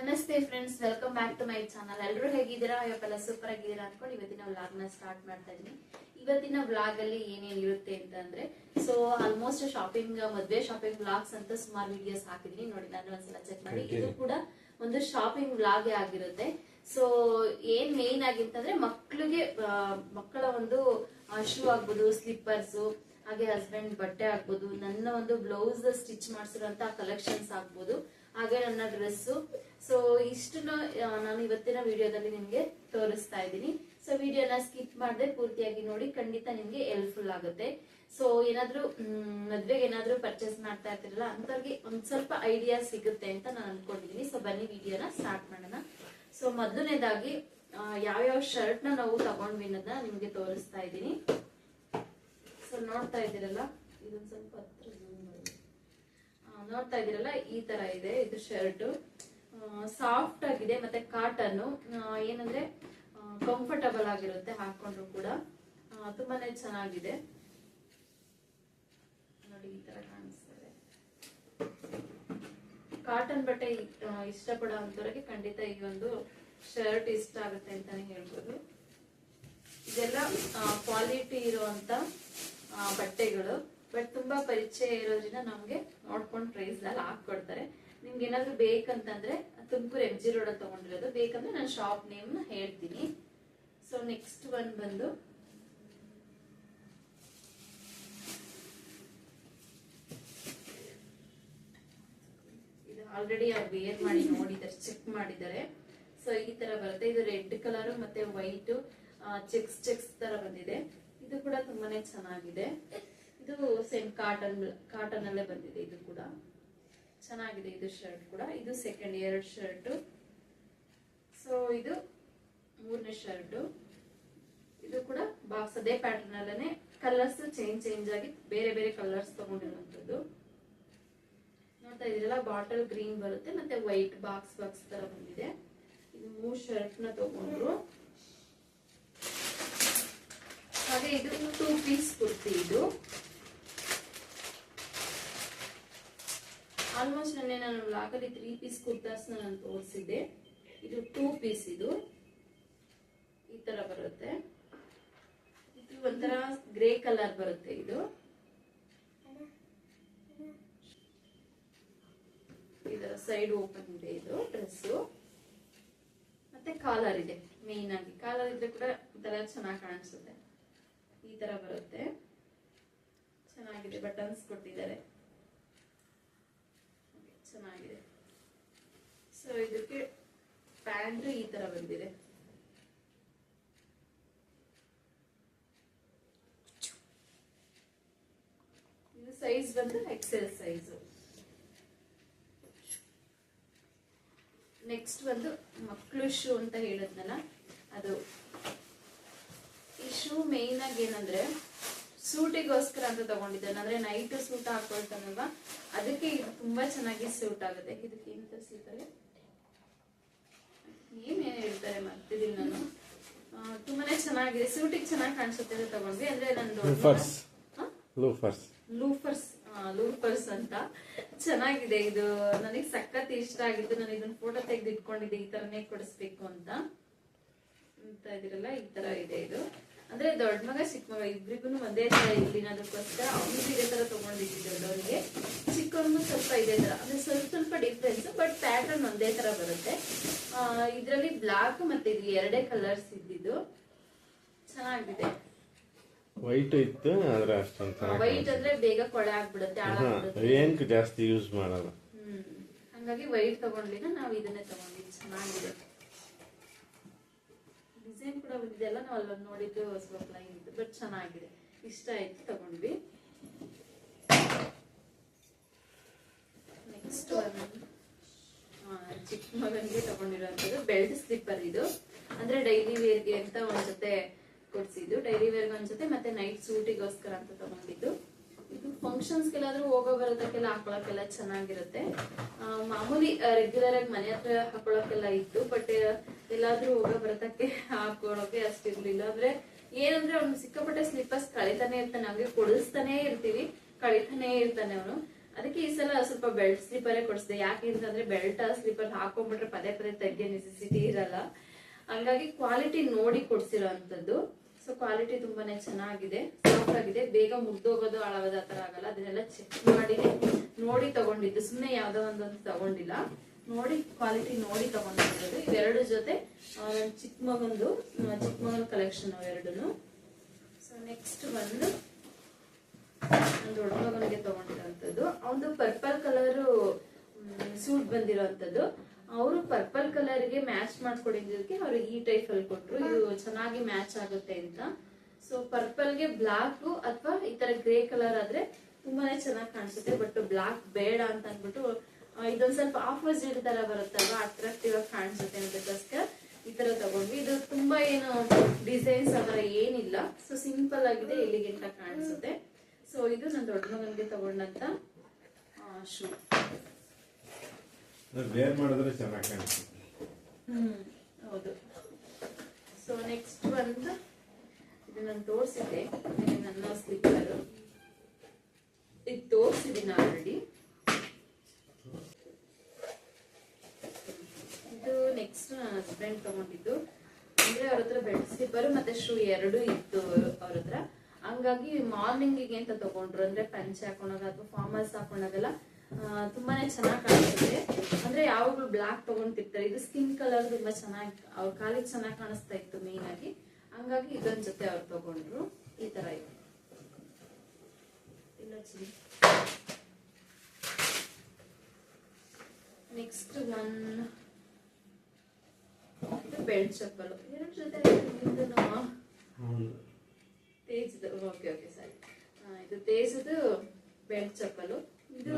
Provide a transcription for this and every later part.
ನಮಸ್ತೆ friends welcome back to my channel ಎಲ್ಲರೂ ಹೇಗಿದ್ದೀರಾ? ಇವತ್ತೆಲ್ಲ ಸೂಪರ್ ಆಗಿದ್ದೀರಾ ಅನ್ಕೊಂಡು ಇವತ್ತಿನ ವ್ಲಾಗ್ನ ಸ್ಟಾರ್ಟ್ ಮಾಡ್ತಾ ಇದ್ದೀನಿ. ಇವತ್ತಿನ ವ್ಲಾಗ್ ಅಲ್ಲಿ ಏನೇನ್ ಇರುತ್ತೆ ಅಂತಂದ್ರೆ ಸೊ ಆಲ್ಮೋಸ್ಟ್ ಶಾಪಿಂಗ್ ಮದ್ವೆ ಶಾಪಿಂಗ್ ವ್ಲಾಗ್ಸ್ ಅಂತ ಸುಮಾರು ವಿಡಿಯೋಸ್ ಹಾಕಿದೀನಿ. ನೋಡಿ ನಾನು ಒಂದ್ಸಲ ಚೆಕ್ ಮಾಡಿ. ಇದು ಕೂಡ ಒಂದು ಶಾಪಿಂಗ್ ವ್ಲಾಗ್ ಆಗಿರುತ್ತೆ. ಸೊ ಏನ್ ಮೇನ್ ಆಗಿತ್ತಂದ್ರೆ ಮಕ್ಳಿಗೆ ಮಕ್ಕಳ ಒಂದು ಶೂ ಆಗ್ಬೋದು ಸ್ಲಿಪ್ಪರ್ಸ್ ಹಾಗೆ ಹಸ್ಬೆಂಡ್ ಬಟ್ಟೆ ಆಗ್ಬೋದು ನನ್ನ ಒಂದು ಬ್ಲೌಸ್ ಸ್ಟಿಚ್ ಮಾಡಿಸಿರೋ ಕಲೆಕ್ಷನ್ಸ್ ಆಗ್ಬೋದು. ಹಾಗೆ ನನ್ನ ಡ್ರೆಸ್ಸು. ಸೊ ಇಷ್ಟನ್ನ ನಾನು ಇವತ್ತಿನ ವಿಡಿಯೋದಲ್ಲಿ ನಿಮಗೆ ತೋರಿಸ್ತಾ ಇದ್ದೀನಿ. ಸೊ ವಿಡಿಯೋನ ಸ್ಕಿಪ್ ಮಾಡದೆ ಪೂರ್ತಿಯಾಗಿ ನೋಡಿ, ಖಂಡಿತ ನಿಮ್ಗೆ ಹೆಲ್ಪ್ಫುಲ್ ಆಗುತ್ತೆ. ಸೊ ಏನಾದ್ರೂ ಮದುವೆಗೆ ಏನಾದ್ರೂ ಪರ್ಚೇಸ್ ಮಾಡ್ತಾ ಇರ್ತಿರಲ್ಲ ಅಂತವ್ರಿಗೆ ಒಂದ್ ಸ್ವಲ್ಪ ಐಡಿಯಾ ಸಿಗುತ್ತೆ ಅಂತ ನಾನು ಅನ್ಕೊಂಡಿದೀನಿ. ಸೊ ಬನ್ನಿ, ವಿಡಿಯೋನ ಸ್ಟಾರ್ಟ್ ಮಾಡೋಣ. ಸೊ ಮೊದಲನೇದಾಗಿ ಯಾವ್ಯಾವ ಶರ್ಟ್ನ ನಾವು ತಗೊಂಡ್ವಿ ಅನ್ನೋದನ್ನ ನಿಮ್ಗೆ ತೋರಿಸ್ತಾ ಇದ್ದೀನಿ. ಸೊ ನೋಡ್ತಾ ಇದ್ದೀರಲ್ಲ, ಇದೊಂದ್ ಸ್ವಲ್ಪ ಹತ್ರ ನೋಡ್ತಾ ಇದೀರಲ್ಲ ಈ ತರ ಇದೆ. ಇದು ಶರ್ಟ್. ಸಾಫ್ಟ್ ಆಗಿದೆ, ಮತ್ತೆ ಕಾಟನ್ ಏನಂದ್ರೆ ಕಂಫರ್ಟಬಲ್ ಆಗಿರುತ್ತೆ ಹಾಕೊಂಡ್ರು ಕೂಡ. ತುಂಬಾನೇ ಚೆನ್ನಾಗಿದೆ. ನೋಡಿ, ಈ ತರ ಕಾಣಿಸ್ತದೆ ಕಾಟನ್ ಬಟ್ಟೆ ಇಷ್ಟಪಡೋ ಖಂಡಿತ ಈ ಒಂದು ಶರ್ಟ್ ಇಷ್ಟ ಆಗುತ್ತೆ ಅಂತಾನೆ ಹೇಳ್ಬೋದು. ಇದೆಲ್ಲ ಕ್ವಾಲಿಟಿ ಇರುವಂತ ಬಟ್ಟೆಗಳು. ಬಟ್ ತುಂಬಾ ಪರಿಚಯ ಇರೋದ್ರಿಂದ ನಮ್ಗೆ ನೋಡ್ಕೊಂಡು ಪ್ರೈಸ್ ಅಲ್ಲಿ ಹಾಕೊಡ್ತಾರೆ ನಿಮ್ಗೆ ಏನಾದ್ರು ಬೇಕಂತಂದ್ರೆ ತುಮಕೂರು ಎಂ ಜಿ ರೋಡ್ ತಗೊಂಡಿರೋದು. ಬೇಕಂದ್ರೆ ನಾನು ಶಾಪ್ ನೇಮ್ ಹೇಳ್ತೀನಿ. ಸೊ ನೆಕ್ಸ್ಟ್ ಒನ್ ಬಂದು ಆಲ್ರೆಡಿ ಅವ್ರು ವೇರ್ ಮಾಡಿ ನೋಡಿದ್ದಾರೆ ಚೆಕ್ ಮಾಡಿದ್ದಾರೆ. ಸೊ ಈ ತರ ಬರುತ್ತೆ. ಇದು ರೆಡ್ ಕಲರ್ ಮತ್ತೆ ವೈಟ್ ಚೆಕ್ಸ್ ಚೆಕ್ಸ್ ತರ ಬಂದಿದೆ. ಇದು ಕೂಡ ತುಂಬಾನೇ ಚೆನ್ನಾಗಿದೆ. ಇದು ಸೇಮ್ ಕಾಟನ್ ಕಾಟನ್ ಅಲ್ಲೇ ಬಂದಿದೆ, ಇದು ಕೂಡ. ಚೆನ್ನಾಗಿದೆ ಇದು ಶರ್ಟ್ ಕೂಡ. ಇದು ಸೆಕೆಂಡ್ ಎರಡು ಶರ್ಟ್ ಸೊ ಇದು ಮೂರನೇ ಶರ್ಟ್ ಇದು ಕೂಡ ಬಾಕ್ಸ್ ಅದೇ ಪ್ಯಾಟರ್ನ್ ಅಲ್ಲೇ ಕಲರ್ಸ್ ಚೇಂಜ್ ಚೇಂಜ್ ಆಗಿ ಬೇರೆ ಬೇರೆ ಕಲರ್ಸ್ ತಗೊಂಡಿರುವಂತದ್ದು ನೋಡ್ತಾ ಇದೀರಲ್ಲ ಬಾಟಲ್ ಗ್ರೀನ್ ಬರುತ್ತೆ, ಮತ್ತೆ ವೈಟ್ ಬಾಕ್ಸ್ ಬಾಕ್ಸ್ ತರ ಬಂದಿದೆ. ಇದು ಮೂರ್ ಶರ್ಟ್ನ ತಗೊಂಡ್ರು. ಹಾಗೆ ಇದು ಟೂ ಪೀಸ್ ಕುರ್ತಿ ಇದು. ಆಲ್ಮೋಸ್ಟ್ ನೆನ್ನೆ ನಾನು ಬ್ಲಾಗಲ್ಲಿ ತ್ರೀ ಪೀಸ್ ಕುರ್ತಾಸ್ ನಾನು ತೋರಿಸಿದ್ದೆ. ಇದು ಟೂ ಪೀಸ್ ಇದು. ಈ ತರ ಬರುತ್ತೆ. ಇದು ಒಂಥರ ಗ್ರೇ ಕಲರ್ ಬರುತ್ತೆ ಇದು. ಇದರ ಸೈಡ್ ಓಪನ್ ಇದೆ ಇದು ಡ್ರೆಸ್ ಮತ್ತೆ ಕಾಲರ್ ಇದೆ ಮೇನ್ ಆಗಿ. ಕಾಲರ್ ಇದ್ರೆ ಕೂಡ ಒಂಥರ ಚೆನ್ನಾಗಿ ಕಾಣಿಸುತ್ತೆ. ಈ ತರ ಬರುತ್ತೆ. ಚೆನ್ನಾಗಿದೆ ಬಟನ್ಸ್ ಕೊಟ್ಟಿದ್ದಾರೆ. ಚೆನ್ನಾಗಿದೆ. ಸೊ ಇದಕ್ಕೆ ಪ್ಯಾಂಟ್ ಈ ತರ ಬಂದಿದೆ. ಇದು ಸೈಜ್ ಬಂದು ಎಕ್ಸೆಲ್ ಸೈಜ್ ನೆಕ್ಸ್ಟ್ ಬಂದು ಮಕ್ಕಳು ಶೂ ಅಂತ ಹೇಳಿದ್ನಲ್ಲ, ಅದು. ಈ ಶೂ ಮೇನ್ ಆಗಿ ಏನಂದ್ರೆ ಸೂಟಿಗೋಸ್ಕರ ಅಂತ ತಗೊಂಡಿದ್ದಾನೆ. ಅಂದ್ರೆ ನೈಟ್ ಸೂಟ್ ಹಾಕೊಳ್ತಾನಲ್ವಾ? ಅದಕ್ಕೆ ಇದು ತುಂಬಾ ಚೆನ್ನಾಗಿ ಸೂಟ್ ಆಗುತ್ತೆ. ಇದಕ್ಕೆ ಏನ್ ತರಿಸಿರ್ತಾರೆ? ಏನೇನು ಹೇಳ್ತಾರೆ ಮರ್ತಿದ್ದೀನಿ ನಾನು. ತುಂಬಾನೇ ಚೆನ್ನಾಗಿದೆ. ಸೂಟಿಗೆ ಚೆನ್ನಾಗಿ ಕಾಣಿಸುತ್ತೆ ಅಂತ ತಗೊಂಡ್ವಿ. ಅಂದ್ರೆ ನಂದು ಲೂಫರ್ಸ್ ಲೂಫರ್ಸ್ ಲೂಫರ್ಸ್ ಲೂಫರ್ಸ್ ಅಂತ. ಚೆನ್ನಾಗಿದೆ ಇದು. ನನಗೆ ಸಖತ್ ಇಷ್ಟ ಆಗಿತ್ತು ನಾನು ಇದನ್ನ ಫೋಟೋ ತೆಗೆದು ಇಟ್ಕೊಂಡಿದ್ದೆ ಈ ತರನೇ ಕೊಡಿಸ್ಬೇಕು ಅಂತ. ಅಂತ ಇದಿರಲ್ಲ ಈ ತರ ಇದೆ ಇದು. ಅಂದ್ರೆ ದೊಡ್ಡ ಮಗ ಚಿಕ್ಕ ಮಗ ಇಬ್ರಿಗೂ ಒಂದೇ ತರ ಇರ್ಲಿ ಅನ್ನೋದಕ್ಕೋಸ್ಕರ ಅವ್ನಿಗೆ ಇದೇ ತರ ತಗೊಂಡಿದ್ವಿ ದೊಡ್ಡವರಿಗೆ. ಚಿಕ್ಕವನಿಗೂ ಸ್ವಲ್ಪ ಇದೇ ತರ ಅಂದ್ರೆ ಸ್ವಲ್ಪ ಸ್ವಲ್ಪ ಡಿಫ್ರೆನ್ಸ್ ಬಟ್ ಪ್ಯಾಟರ್ನ್ ಒಂದೇ ತರ ಬರುತ್ತೆ. ಇದರಲ್ಲಿ ಬ್ಲಾಕ್ ಮತ್ತೆ ಇದು ಎರಡೇ ಕಲರ್ಸ್ ಇದ್ದಿದ್ದು. ಚೆನ್ನಾಗಿದೆ. ವೈಟ್ ಇತ್ತು ಆದ್ರೆ ಅಷ್ಟೊಂದು ವೈಟ್ ಅಂದ್ರೆ ಬೇಗ ಕೊಳೆ ಆಗ್ಬಿಡುತ್ತೆ ಹಾಳಾಗ್ಬಿಡುತ್ತೆ. ಏನಕ್ಕೆ ಜಾಸ್ತಿ ಯೂಸ್ ಮಾಡಲ್ಲ. ಹಂಗಾಗಿ ವೈಟ್ ತಗೊಂಡ್ಲಿನ ನಾವು ಇದನ್ನೇ ತಗೊಂಡಿದ್ವಿ ಚೆನ್ನಾಗಿದೆ. ಡಿಸೈನ್ ಕೂಡ ಬಂದಿದೆ ಅಲ್ಲ ನಾವು ಅಲ್ಲೊಂದು ನೋಡಿದ್ದು ಸ್ವಲ್ಪ ಲೈನ್ ಇತ್ತು ಬಟ್ ಚೆನ್ನಾಗಿದೆ. ಇಷ್ಟ ಆಯ್ತು, ತಗೊಂಡ್ವಿ. ನೆಕ್ಸ್ಟ್ ಚಿಕ್ಕ ಮಗನಿಗೆ ತಗೊಂಡಿರುವಂತದ್ದು ಬೆಲ್ಟ್ ಸ್ಲಿಪ್ಪರ್ ಇದು. ಅಂದ್ರೆ ಡೈಲಿ ವೇರ್ಗೆ ಅಂತ ಒಂದ್ ಜೊತೆ ಕೊಡ್ಸಿದ್ದು. ಡೈಲಿ ವೇರ್ಗೆ ಒಂದ್ ಜೊತೆ ಮತ್ತೆ ನೈಟ್ ಸೂಟಿಗೋಸ್ಕರ ಅಂತ ತಗೊಂಡಿದ್ದು. ಇದು ಫಂಕ್ಷನ್ಸ್ಗೆಲ್ಲಾದ್ರೂ ಹೋಗೋ ಬರೋದಕ್ಕೆಲ್ಲ ಹಾಕೊಳಕ್ಕೆಲ್ಲ ಚೆನ್ನಾಗಿರುತ್ತೆ. ಮಾಮೂಲಿ ರೆಗ್ಯುಲರ್ ಆಗಿ ಮನೆ ಹತ್ರ ಹಾಕೊಳಕ್ಕೆಲ್ಲ ಇತ್ತು ಬಟ್ ಎಲ್ಲಾದ್ರೂ ಹೋಗ ಬರತಕ್ಕೆ ಹಾಕೊಳಕ್ಕೆ ಅಷ್ಟಿರ್ಲಿಲ್ಲ ಅಂದ್ರೆ ಏನಂದ್ರೆ ಅವ್ನು ಸಿಕ್ಕಾಪಟ್ಟೆ ಸ್ಲಿಪ್ಪರ್ಸ್ ಕಳಿತಾನೆ ಇರ್ತಾನೆ ಹಂಗೆ ಕೊಡಿಸ್ತಾನೆ ಇರ್ತೀವಿ. ಕಳಿತಾನೆ ಇರ್ತಾನೆ ಅವನು. ಅದಕ್ಕೆ ಈ ಸಲ ಸ್ವಲ್ಪ ಬೆಲ್ಟ್ ಸ್ಲೀಪರೇ ಕೊಡಿಸಿದೆ. ಯಾಕೆ ಅಂತಂದ್ರೆ ಬೆಲ್ಟ್ ಸ್ಲೀಪರ್ ಹಾಕೊಂಡ್ಬಿಟ್ರೆ ಪದೇ ಪದೇ ತೆಗಿಯೋ ನೆಸೆಸಿಟಿ ಇರಲ್ಲ. ಹಂಗಾಗಿ ಕ್ವಾಲಿಟಿ ನೋಡಿ ಕೊಡ್ಸಿರೋ ಅಂತದ್ದು ಸೊ ಕ್ವಾಲಿಟಿ ತುಂಬಾನೇ ಚೆನ್ನಾಗಿದೆ ಸಾಫ್ಟ್ ಆಗಿದೆ. ಬೇಗ ಮುಗ್ದೋಗೋದು ಆಳವದ ಆತರ ತರ ಆಗಲ್ಲ. ಅದನ್ನೆಲ್ಲ ಚೆಕ್ ಮಾಡಿ ನೋಡಿ ತಗೊಂಡಿದ್ದು. ಸುಮ್ಮನೆ ಯಾವ್ದೋ ಒಂದೊಂದು ತಗೊಂಡಿಲ್ಲ. ನೋಡಿ ಕ್ವಾಲಿಟಿ ನೋಡಿ ತಗೊಂಡಿರೋದು ಇವೆರಡು ಜೊತೆ ಚಿಕ್ಕ ಮಗಂದು ಚಿಕ್ಕ ಮಗನ ಕಲೆಕ್ಷನ್ ಎರಡೂ ಸೊ ನೆಕ್ಸ್ಟ್ ಬಂದು ದೊಡ್ಡ ಮಗನಿಗೆ ತಗೊಂಡಿರೋಂಥದ್ದು. ಅವನು ಪರ್ಪಲ್ ಕಲರ್ ಸೂಟ್ ಬಂದಿರೋಂಥದ್ದು. ಅವರು ಪರ್ಪಲ್ ಕಲರ್ಗೆ ಮ್ಯಾಚ್ ಮಾಡ್ಕೊಂಡಿದ್ದಕ್ಕೆ ಅವ್ರಿಗೆ ಈ ಟೈಪ್ ಕೊಟ್ರು. ಇದು ಚೆನ್ನಾಗಿ ಮ್ಯಾಚ್ ಆಗುತ್ತೆ ಅಂತ. ಸೊ ಪರ್ಪಲ್ಗೆ ಬ್ಲಾಕ್ ಅಥವಾ ಈ ತರ ಗ್ರೇ ಕಲರ್ ಆದ್ರೆ ತುಂಬಾನೇ ಚೆನ್ನಾಗಿ ಕಾಣಿಸುತ್ತೆ. ಬಟ್ ಬ್ಲಾಕ್ ಬೇಡ ಅಂತ ಅಂದ್ಬಿಟ್ಟು ಇದೊಂದ್ ಸ್ವಲ್ಪ ಆಪೋಸಿಟ್ ತರ ಬರುತ್ತಲ್ವಾ? ಅಟ್ರಾಕ್ಟಿವ್ ಆಗಿ ಕಾಣಿಸುತ್ತೆ ಅದಕ್ಕೋಸ್ಕರ ಈ ತರ ತಗೊಂಡ್ವಿ. ಇದು ತುಂಬಾ ಏನು ಡಿಸೈನ್ಸ್ ಅದರ ಏನಿಲ್ಲ. ಸೊ ಸಿಂಪಲ್ ಆಗಿದೆ ಎಲಿಗೆಂಟ್ ಆಗಿ ಕಾಣಿಸುತ್ತೆ. ಸೊ ಇದು ನನ್ನ ದೊಡ್ಡ ಮಗನಿಗೆ ತಗೊಂಡಂತ ಶೂ ಮಾಡಿದ್ರೆ ಚೆನ್ನಾಗಿ ಕಾಣಿಸುತ್ತೆ. ಹ್ಮ್ ಹೌದು. ಸೊ ನೆಕ್ಸ್ಟ್ ಬಂದು ಇದು ನಾನು ತೋರಿಸಿದ್ದೆ. ನನ್ನ ಸ್ಲಿಪ್ಪರ್ ಇದು ತೋರಿಸಿದ್ದೀನಿ ಆಲ್ರೆಡಿ ಇದು ನೆಕ್ಸ್ಟ್ ನನ್ನ ಹಸ್ಬೆಂಡ್ ತಗೊಂಡಿದ್ದು. ಅಂದ್ರೆ ಅವ್ರ ಹತ್ರ ಬೆಡ್ ಸ್ಲಿಪ್ಪರ್ ಮತ್ತೆ ಶೂ ಎರಡು ಇತ್ತು ಅವ್ರ ಹತ್ರ. ಹಂಗಾಗಿ ಮಾರ್ನಿಂಗಿಗೆ ಅಂತ ತಗೊಂಡ್ರು ಅಂದ್ರೆ ಪಂಚೆ ಹಾಕೊಂಡಾಗ ಅಥವಾ ಫಾರ್ಮಲ್ಸ್ ಹಾಕೊಂಡಾಗೆಲ್ಲ ತುಂಬಾನೇ ಚೆನ್ನಾಗಿ ಕಾಣಿಸುತ್ತೆ. ಅಂದ್ರೆ ಯಾವಾಗ್ಲೂ ಬ್ಲಾಕ್ ತಗೊಂಡಿರ್ತಾರೆ. ಇದು ಸ್ಕಿನ್ ಕಲರ್ ತುಂಬಾ ಚೆನ್ನಾಗಿ, ಅವ್ರ ಕಾಲಿಗೆ ಚೆನ್ನಾಗಿ ಕಾಣಿಸ್ತಾ ಇತ್ತು ಮೇನ್ ಆಗಿ. ಹಂಗಾಗಿ ಇದೊಂದ್ ಜೊತೆ ಅವ್ರು ತಗೊಂಡ್ರು. ಈ ತರ ಇದೆ. ನೆಕ್ಸ್ಟ್ ಒನ್ ಬೆಲ್ಟ್ ಚಪ್ಪಲು ಎರಡು ಜೊತೆ ತೇಜ್ದು ಓಕೆ ಓಕೆ ಸರಿ ಇದು ತೇಜದು ಬೆಲ್ಟ್ ಚಪ್ಪಲು ಇದು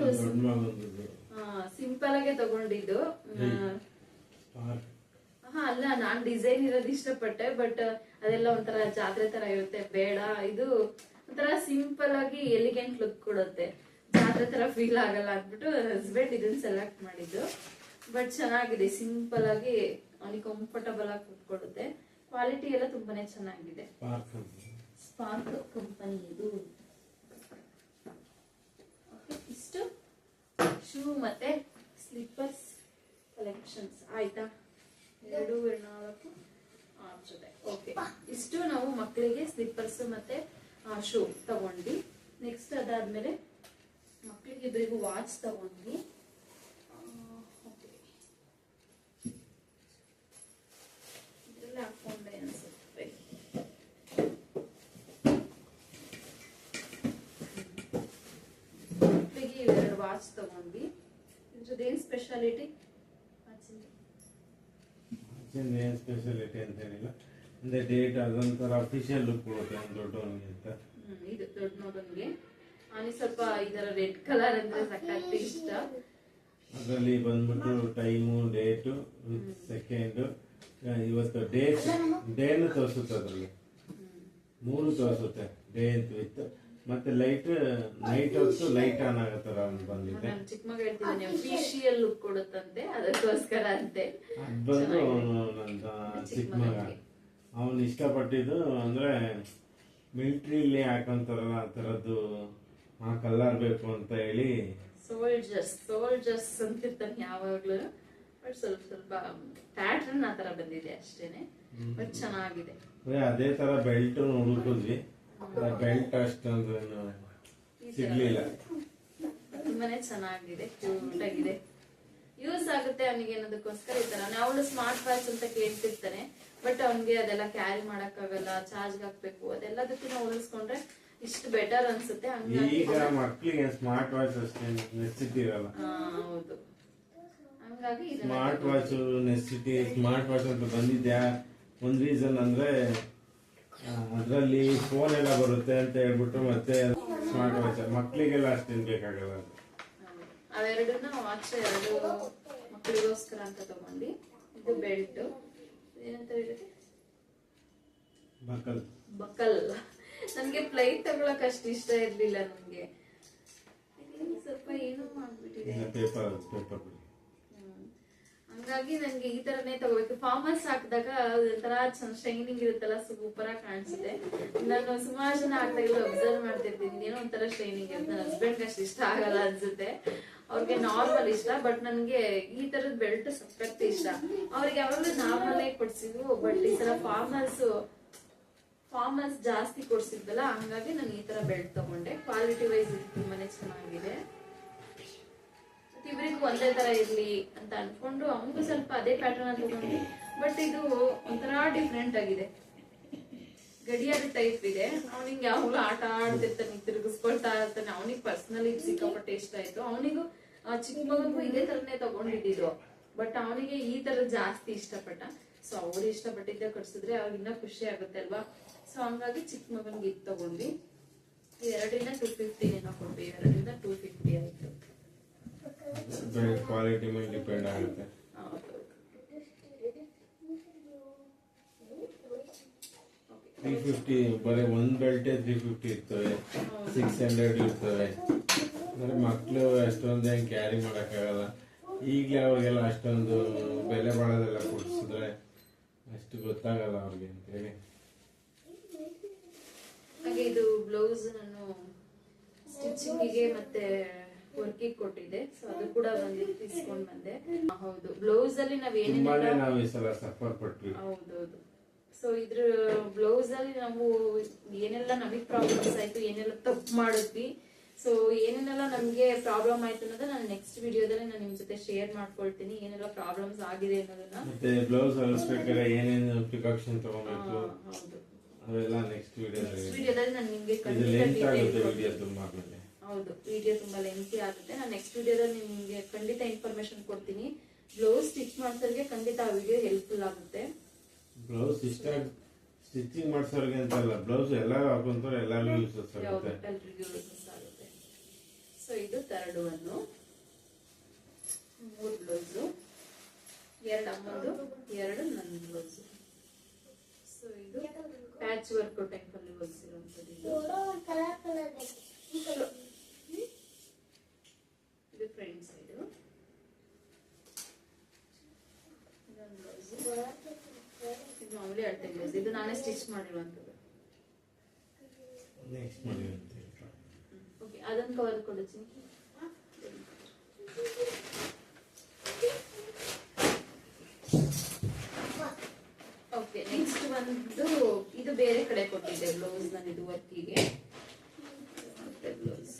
ಸಿಂಪಲ್ ಆಗಿ ತಗೊಂಡಿದ್ದು. ಹಾ ಅಲ್ಲ ನಾನ್ ಡಿಸೈನ್ ಇರೋದು ಇಷ್ಟಪಟ್ಟೆ ಬಟ್ ಅದೆಲ್ಲ ಒಂಥರ ಜಾತ್ರೆ ತರ ಇರುತ್ತೆ ಬೇಡ. ಇದು ಒಂಥರ ಸಿಂಪಲ್ ಆಗಿ ಎಲಿಗೆಂಟ್ ಲುಕ್ ಕೊಡುತ್ತೆ. ಜಾತ್ರೆ ತರ ಫೀಲ್ ಆಗಲ್ಲ ಅಂದ್ಬಿಟ್ಟು ಹಸ್ಬೆಂಡ್ ಇದನ್ನ ಸೆಲೆಕ್ಟ್ ಮಾಡಿದ್ದು. ಬಟ್ ಚೆನ್ನಾಗಿದೆ ಸಿಂಪಲ್ ಆಗಿ ಅವನಿಗೆ ಕಂಫರ್ಟಬಲ್ ಆಗಿ ಕೂತ್ಕೊಳ್ಳುತ್ತೆ. ಕ್ವಾಲಿಟಿ ಎಲ್ಲ ತುಂಬಾನೇ ಚೆನ್ನಾಗಿದೆ. ಸ್ಪಾರ್ಕ್ ಕಂಪನಿ ಇದು. ಇಷ್ಟು. ಶೂ ಮತ್ತೆ ಸ್ಲಿಪ್ಪರ್ಸ್ ಕಲೆಕ್ಷನ್ಸ್ ಆಯ್ತಾ? ಎರಡು, ನಾಲ್ಕು ಜೊತೆ. ಓಕೆ ಇಷ್ಟು ನಾವು ಮಕ್ಕಳಿಗೆ ಸ್ಲಿಪ್ಪರ್ಸ್ ಮತ್ತೆ ಶೂ ತಗೊಂಡ್ವಿ. ನೆಕ್ಸ್ಟ್ ಅದಾದ್ಮೇಲೆ ಮಕ್ಕಳಿಗೆ ಇಬ್ಬರಿಗೂ ವಾಚ್ ತಗೊಂಡ್ವಿ ಆ, okay. ಇದ್ರಲ್ಲೇ ಹಾಕೊಂಡೆ ಅನ್ಸುತ್ತೆ ಮಕ್ಕಳಿಗೆ ಇವೆರಡು ವಾಚ್ ತಗೊಂಡ್ವಿ ಇದ್ರದ್ದು ಏನ್ ಸ್ಪೆಷಾಲಿಟಿ ಏನು ಸ್ಪೆಷಾಲಿಟಿ ಅಂತ ಏನಿಲ್ಲ ಅಂದ್ರೆ ಡೇಟ್ ಅದೊಂಥರ ಅಫಿಷಿಯಲ್ ಲುಕ್ ಕೊಡುತ್ತೆ ಒಂದು ದೊಡ್ಡವನಿಗೆ ಅಂತ. ಇದು ದೊಡ್ಡ ಮಗನ್ಗೆ ಅವನಿಗೆ ಸ್ವಲ್ಪ ಇದರ ರೆಡ್ ಕಲರ್ ಅಂದ್ರೆ ಸಖತ್ ಇಷ್ಟ ಅದರಲ್ಲಿ ಬಂದ್ಬಿಟ್ಟು ಟೈಮು ಡೇಟು ಸೆಕೆಂಡ್ ಇವತ್ತು ಡೇಟ್ ಡೇನು ತೋರಿಸುತ್ತೆ ಅದರಲ್ಲಿ. ಮೂರು ತೋರಿಸುತ್ತೆ ಡೇ ಅಂತ ವಿತ್ ಮತ್ತೆ ಲೈಟ್ ನೈಟ್ ಹೊತ್ತು ಲೈಟ್ ಆನ್ ಆಗೋ ಥರ ಬಂದಿದ್ದೆ ಬಂದಿದೆ. ನಾನು ಚಿಕ್ಕ ಮಗ ಹೇಳ್ತಿದ್ದೀನಿ ಅಫಿಷಿಯಲ್ ಲುಕ್ ಕೊಡುತ್ತಂತೆ ಅದಕ್ಕೋಸ್ಕರ ಅಂತೆ. ಅದು ಬಂದು ಅವನು ನನ್ನ ಚಿಕ್ಕ ಮಗ ಅವನು ಇಷ್ಟಪಟ್ಟಿದ್ದು ಅಂದ್ರೆ ಮಿಲ್ಟ್ರಿಲಿ ಹಾಕೊಂತಾರಲ್ಲ ಆ ಥರದ್ದು ಆ ಕಲರ್ ಬೇಕು ಅಂತ ಹೇಳಿ. ಸೋಲ್ಜರ್ಸ್ ಸೋಲ್ಜರ್ಸ್ ಅಂತಿರ್ತಾನೆ ಯಾವಾಗ್ಲೂ. ಬಟ್ ಸ್ವಲ್ಪ ಸ್ವಲ್ಪ ಪ್ಯಾಟ್ರನ್ ಆ ತರ ಬಂದಿದೆ ಅಷ್ಟೇನೆ. ಬಟ್ ಚೆನ್ನಾಗಿದೆ. ಅದೇ ತರ ಬೆಲ್ಟ್ ಹುಡುಕಿದ್ವಿ ಬೆಲ್ಟ್ ಅಷ್ಟೊಂದು ಸಿಗ್ಲಿಲ್ಲ. ತುಂಬಾನೇ ಚೆನ್ನಾಗಿದೆ ಕ್ಯೂಟ್ ಆಗಿದೆ. ಯೂಸ್ ಆಗುತ್ತೆ ಅವನಿಗೆ ಅನ್ನೋದಕ್ಕೋಸ್ಕರ ಈ ತರ ಅವಳು ಸ್ಮಾರ್ಟ್ ವಾಚ್ ಅಂತ ಕೇಳ್ತಿರ್ತಾನೆ ಬಟ್ ಅವನಿಗೆ ಅದೆಲ್ಲ ಕ್ಯಾರಿ ಮಾಡಕ್ಕಾಗಲ್ಲ ಚಾರ್ಜ್ ಹಾಕ್ಬೇಕು ಅದೆಲ್ಲದಕ್ಕಿಂತ ಹೋಲಿಸ್ಕೊಂಡ್ರೆ ಇಷ್ಟು ಬೆಟರ್ ಅನ್ಸುತ್ತೆ ಈಗ ಮಕ್ಕಳಿಗೆ ಸ್ಮಾರ್ಟ್ ವಾಚ್ ಅಷ್ಟೇ ನೆಸಿಟಿ ಇರಲ್ಲ. ಹೌದು. ಹಂಗಾಗಿ smart watch necessity smart watch ಅಂತ ಬಂದಿದ್ಯಾ? ಒಂದ್ ರೀಸನ್ ಅಂದ್ರೆ ಅದರಲ್ಲಿ ಫೋನ್ ಎಲ್ಲ ಬರುತ್ತೆ ಅಂತ ಹೇಳ್ಬಿಟ್ಟು ಮತ್ತೆ ಸ್ಮಾರ್ಟ್ ವಾಚ್ ಮಕ್ಕಳಿಗೆಲ್ಲ ಅಷ್ಟು ತಿನ್ಬೇಕಾಗಲ್ಲ. ಅವೆರಡನ್ನ ವಾಚ್ ಎರಡು ಮಕ್ಕಳಿಗೋಸ್ಕರ ಅಂತ ತಗೊಂಡು. ಇದು ಬೆಲ್ಟ್ ಏನಂತ ಹೇಳಿದ್ರೆ? ಮಕ್ಕಳು ಬಕಲ್. ನನ್ಗೆ ಪ್ಲೈಟ್ ತಗೊಳಕ್ ಅಷ್ಟು ಇಷ್ಟ ಇರ್ಲಿಲ್ಲ ನನಗೆ. ಸ್ವಲ್ಪ ಏನೋ ಮಾಡ್ಬಿಟ್ಟಿದೆ. Paper paper. ಹಂಗಾಗಿ ನನ್ಗೆ ನಂಗೆ ಈ ತರನೇ ತಗೋಬೇಕು. ಫಾರ್ಮರ್ಸ್ ಹಾಕಿದಾಗ ಒಂಥರ ಶೈನಿಂಗ್ ಇರುತ್ತಲ್ಲ ಸೂಪರ್ ಆಗಿ ಕಾಣಿಸುತ್ತೆ. ನಾನು ಸುಮಾರು ಜನ ಹಾಕಿದಾಗೆಲ್ಲ ಅಬ್ಸರ್ವ್ ಮಾಡ್ತಿರ್ತೀನಿ. ಏನೋ ಒಂಥರ ಶೈನಿಂಗ್ ಇರುತ್ತೆ. ನನ್ನ ಹಸ್ಬೆಂಡ್ ಅಷ್ಟು ಇಷ್ಟ ಆಗಲ್ಲ ಅನ್ಸುತ್ತೆ. ಅವ್ರಿಗೆ ನಾರ್ಮಲ್ ಇಷ್ಟ ಬಟ್ ನನ್ಗೆ ಈ ತರದ ಬೆಲ್ಟ್ ಸಖತ್ ಇಷ್ಟ. ಅವ್ರಿಗೆ ಯಾವಾಗಲೂ ನಾರ್ಮಲ್ ಕೊಡ್ಸಿದ್ವು ಬಟ್ ಈ ತರ ಫಾರ್ಮರ್ಸ್ ಫಾರ್ಮರ್ಸ್ ಜಾಸ್ತಿ ಕೊಡ್ಸಿದ್ವಲ್ಲ, ಹಂಗಾಗಿ ನಾನು ಈ ತರ ಬೆಲ್ಟ್ ತಗೊಂಡೆ. ಕ್ವಾಲಿಟಿ ವೈಸ್ ತುಂಬಾನೇ ಚೆನ್ನಾಗಿದೆ. ಒಂದೇ ತರ ಇರ್ಲಿ ಅಂತ ಅನ್ಕೊಂಡು ಅವನಿಗೂ ಸ್ವಲ್ಪ ಅದೇ ಪ್ಯಾಟರ್ನ್ ತಗೊಂಡು ಬಟ್ ಇದು ಒಂಥರ ಡಿಫ್ರೆಂಟ್ ಆಗಿದೆ. ಗಡಿಯಾರ ಟೈಪ್ ಇದೆ. ಅವನಿಗೆ ಯಾವಾಗಲೂ ಆಟ ಆಡ್ತಿರ್ತಾನೆ, ತಿರುಗಿಸ್ಕೊಳ್ತಾ ಇರ್ತಾನೆ. ಅವನಿಗೆ ಪರ್ಸನಲಿ ಸಿಕ್ಕಾಪಟ್ಟೆ ಇಷ್ಟ ಆಯ್ತು. ಅವನಿಗೂ ಚಿಕ್ಕ ಮಗನಿಗೂ ಇದೇ ತರನೇ ತಗೊಂಡಿದ್ದು ಬಟ್ ಅವನಿಗೆ ಈ ತರ ಜಾಸ್ತಿ ಇಷ್ಟಪಟ್ಟ. ಸೊ ಅವ್ರು ಇಷ್ಟಪಟ್ಟಿದ್ದೆ ಕಟ್ಸಿದ್ರೆ ಅವ್ರಿಗೆ ಇನ್ನ ಖುಷಿ ಆಗುತ್ತೆ ಅಲ್ವಾ? ಸೊ ಹಂಗಾಗಿ ಚಿಕ್ಕ ಮಗನಿಗೆ ಇದು ತಗೊಂಡ್ವಿ. ಎರಡರಿಂದ ಟೂ ಫಿಫ್ಟಿ ಏನೋ ಕೊಟ್ಟು ಎರಡರಿಂದ ಟೂ ಫಿಫ್ಟಿ ಕ್ವಾಲಿಟಿ ಮೇಲೆ ಡಿಪೆಂಡ್ ಆಗುತ್ತೆ ತ್ರೀ ಫಿಫ್ಟಿ ಬರೀ ಒಂದು ಬೆಲ್ಟೇ ತ್ರೀ ಫಿಫ್ಟಿ ಇರ್ತವೆ ಸಿಕ್ಸ್ ಹಂಡ್ರೆಡ್ ಇರ್ತವೆ ಅಂದರೆ ಮಕ್ಕಳು ಅಷ್ಟೊಂದು ಕ್ಯಾರಿ ಮಾಡೋಕ್ಕಾಗಲ್ಲ ಈಗಲೇ ಅವ್ರಿಗೆಲ್ಲ ಅಷ್ಟೊಂದು ಬೆಲೆ ಬಾಳೋದೆಲ್ಲ ಕೊಡಿಸಿದ್ರೆ ಅಷ್ಟು ಗೊತ್ತಾಗಲ್ಲ ಅವ್ರಿಗೆ ಅಂತ ಹೇಳಿ. ಹಾಗೆ ಇದು ಬ್ಲೌಸ್ ನಾನು ಸ್ಟಿಚಿಂಗಿಗೆ ಮತ್ತೆ ವರ್ಕಿಗೆ ಕೊಟ್ಟಿದ್ದೆ ಸೊ ಅದು ಕೂಡ ಬಂದಿದ್ದು ಇಸ್ಕೊಂಡ್ ಬಂದೆ. ಹೌದು. ಬ್ಲೌಸ್ ಅಲ್ಲಿ ನಾವ್ ಏನೇನೆಲ್ಲ ನಾವು ಈ ಸಲ ಸಫರ್ ಪಟ್ವಿ. ಹೌದೌದು. ಸೊ ಇದ್ರ ಬ್ಲೌಸ್ ಅಲ್ಲಿ ನಾವು ಏನೆಲ್ಲ ನಮಗ್ ಪ್ರಾಬ್ಲಮ್ಸ್ ಆಯ್ತು ಏನೆಲ್ಲ ತಪ್ಪು ಮಾಡಿದ್ವಿ. ಸೊ ಏನೇನೆಲ್ಲ ನಮ್ಗೆ ಪ್ರಾಬ್ಲಮ್ ಆಯ್ತು ಅನ್ನೋದನ್ನ ನಾನು ನೆಕ್ಸ್ಟ್ ವಿಡಿಯೋದಲ್ಲಿ ನಾನು ನಿಮ್ ಜೊತೆ ಶೇರ್ ಮಾಡ್ಕೊಳ್ತೀನಿ. ಏನೆಲ್ಲ ಪ್ರಾಬ್ಲಮ್ಸ್ ಆಗಿದೆ ಅನ್ನೋದನ್ನ. ಮತ್ತೆ ಬ್ಲೌಸ್ ಹೊಲಿಸ್ಬೇಕಾದ್ರೆ ಏನೇನು ಪ್ರಿಕಾಕ್ಷನ್ ತಗೋಬೇಕು? ಅವೆಲ್ಲ ನೆಕ್ಸ್ಟ್ ವಿಡಿಯೋದಲ್ಲಿ ವಿಡಿಯೋದಲ್ಲಿ ನಾನು ನಿಮ್ಗೆ ಲೆಂತ್ ಆಗುತ್ತೆ ವಿಡಿಯೋ ತುಂಬಾ ಹೌದು ವಿಡಿಯೋ ತುಂಬಾ ಲೆಂತಿ ಆಗುತ್ತೆ. ನಾನು ನೆಕ್ಸ್ಟ್ ವಿಡಿಯೋದಲ್ಲಿ ನಿಮಗೆ ಖಂಡಿತ ಇನ್ಫಾರ್ಮೇಶನ್ ಕೊಡ್ತೀನಿ. ಬ್ಲೌಸ್ ಸ್ಟಿಚ್ ಮಾಡ್ಸೋರಿಗೆ ಖಂಡಿತ ಆ ವಿಡಿಯೋ ಹೆಲ್ಪ್ಫುಲ್ ಆಗುತ್ತೆ. ಬ್ಲೌಸ್ ಇಷ್ಟ ಸ್ಟಿಚಿಂಗ್ ಅಂತ ಅಲ್ಲ ಬ್ಲೌಸ್ ಎಲ್ಲಾರು ಹಾಕೊಂತಾರೆ ಎಲ್ಲಾರು ಯೂಸಸ್ ಆಗುತ್ತೆ. ಎಲ್ಲರಿಗೂ ಯೂಸಸ್ ಆಗುತ್ತೆ. ಸೊ ಇದು ಥರ್ಡ್ ಒಂದು ಮೂರು ಬ್ಲೌಸು ಎರಡು ಅಮ್ಮದು ಎರಡು ನನ್ನ ಬ್ಲೌಸು ಸೊ ಇದು ಪ್ಯಾಚ್ ವರ್ಕ್ ಟೈಪಲ್ಲಿ ಹೊಲಿಸಿರುವಂಥದ್ದು ಇದು ಫ್ರಂಟ್ ಸೈಡು ಇದೊಂದು ಬ್ಲೌಸು ಬ್ಲೌಸ್ ಇದು ನಾನೇ ಸ್ಟಿಚ್ ಮಾಡಿರುವಂತದ್ದು ಓಕೆ ಅದನ್ನು ಕವರ್ ಕೊಡುತ್ತೀನಿ. ಓಕೆ ನೆಕ್ಸ್ಟ್ ಬಂದು ಇದು ಬೇರೆ ಕಡೆ ಕೊಟ್ಟಿದ್ದೆ ಬ್ಲೌಸ್ ನಾನು ಇದು ವರ್ಕಿಗೆ ಮತ್ತೆ ಬ್ಲೌಸ್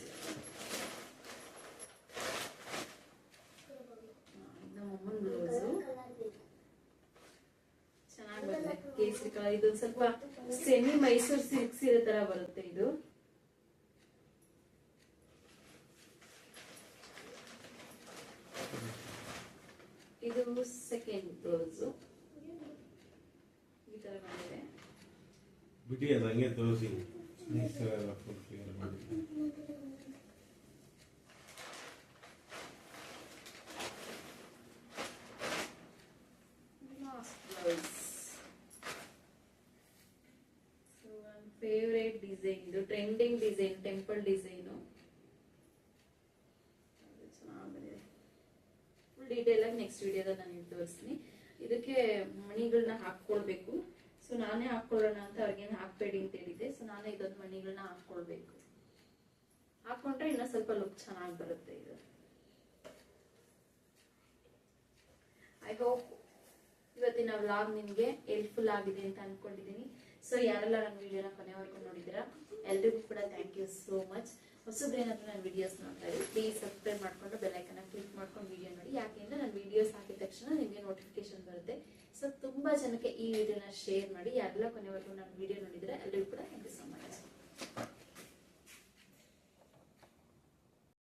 ನಮ್ಮ ಅಮ್ಮನ ಬ್ಲೌಸು ಚೆನ್ನಾಗಿ ಬಂದಿದೆ ಕೇಸರಿ ಕಲರ್ ಇದು ಸ್ವಲ್ಪ ಸೆಮಿ ಮೈಸೂರು ಸಿಲ್ಕ್ ಸೀರೆ ತರ ಬರುತ್ತೆ ಇದು. ಇದು ಸೆಕೆಂಡ್ ಬ್ಲೌಸ್ ಈ ತರ ಬಂದಿದೆ. ಬಿಡಿ ಅದು ಹಂಗೆ ತೋರಿಸಿ ನೆಕ್ಸ್ಟ್ ಎಲ್ಲ ಫುಲ್ ಕ್ಲಿಯರ್ ಮಾಡಿ ಲಾಸ್ಟ್ ಬ್ಲೌಸ್ ಸೊ ನನ್ನ ಫೇವ್ರೇಟ್ ಡಿಸೈನ್ ಇದು trending design temple design full detail ಆಗಿ ನೆಕ್ಸ್ಟ್ ವಿಡಿಯೋದಲ್ಲಿ ನಾನು ನಿಮ್ಗೆ ತೋರಿಸ್ತೀನಿ. ಇದಕ್ಕೆ ಮಣಿಗಳನ್ನ ಹಾಕ್ಕೊಳ್ಬೇಕು. ಸೊ ನಾನೇ ಹಾಕ್ಕೊಳ್ಳೋಣ ಅಂತ ಅವ್ರಿಗೇನು ಹಾಕ್ಬೇಡಿ ಅಂತ ಹೇಳಿದ್ದೆ. ಸೊ ನಾನೇ ಇದೊಂದು ಮಣಿಗಳನ್ನ ಹಾಕ್ಕೊಳ್ಬೇಕು. ಹಾಕೊಂಡ್ರೆ ಇನ್ನೂ ಸ್ವಲ್ಪ ಲುಕ್ ಚೆನ್ನಾಗಿ ಬರುತ್ತೆ ಇದು. ಐ ಹೋಪ್ ಇವತ್ತಿನ ವ್ಲಾಗ್ ನಿಮಗೆ ಹೆಲ್ಪ್ಫುಲ್ ಆಗಿದೆ ಅಂತ ಅನ್ಕೊಂಡಿದ್ದೀನಿ. ಸೊ ಯಾರೆಲ್ಲ ನನ್ನ ವಿಡಿಯೋನ ಕೊನೆವರೆಗೂ ನೋಡಿದ್ದೀರಾ, ಎಲ್ರಿಗೂ ಕೂಡ ಥ್ಯಾಂಕ್ ಯು ಸೋ ಮಚ್ ಹೊಸಬ್ರೇನಾದ್ರೂ ನಾನು ವಿಡಿಯೋಸ್ ನೋಡ್ತಾ ಇದ್ದೀವಿ ಪ್ಲೀಸ್ ಸಬ್ಸ್ಕ್ರೈಬ್ ಮಾಡ್ಕೊಂಡು ಬೆಲ್ಲೈಕನ್ನ ಕ್ಲಿಕ್ ಮಾಡ್ಕೊಂಡು ವಿಡಿಯೋ ನೋಡಿ. ಯಾಕೆಂದ್ರೆ ನಾನು ವಿಡಿಯೋಸ್ ಹಾಕಿದ ತಕ್ಷಣ ನಿಮಗೆ ನೋಟಿಫಿಕೇಶನ್ ಬರುತ್ತೆ. ಸೊ ತುಂಬ ಜನಕ್ಕೆ ಈ ವಿಡಿಯೋನ ಶೇರ್ ಮಾಡಿ. ಯಾರೆಲ್ಲ ಕೊನೆವರೆಗೂ ನನ್ನ ವಿಡಿಯೋ ನೋಡಿದ್ರೆ ಎಲ್ಲರಿಗೂ ಕೂಡ ಥ್ಯಾಂಕ್ ಯು ಸೊ ಮಚ್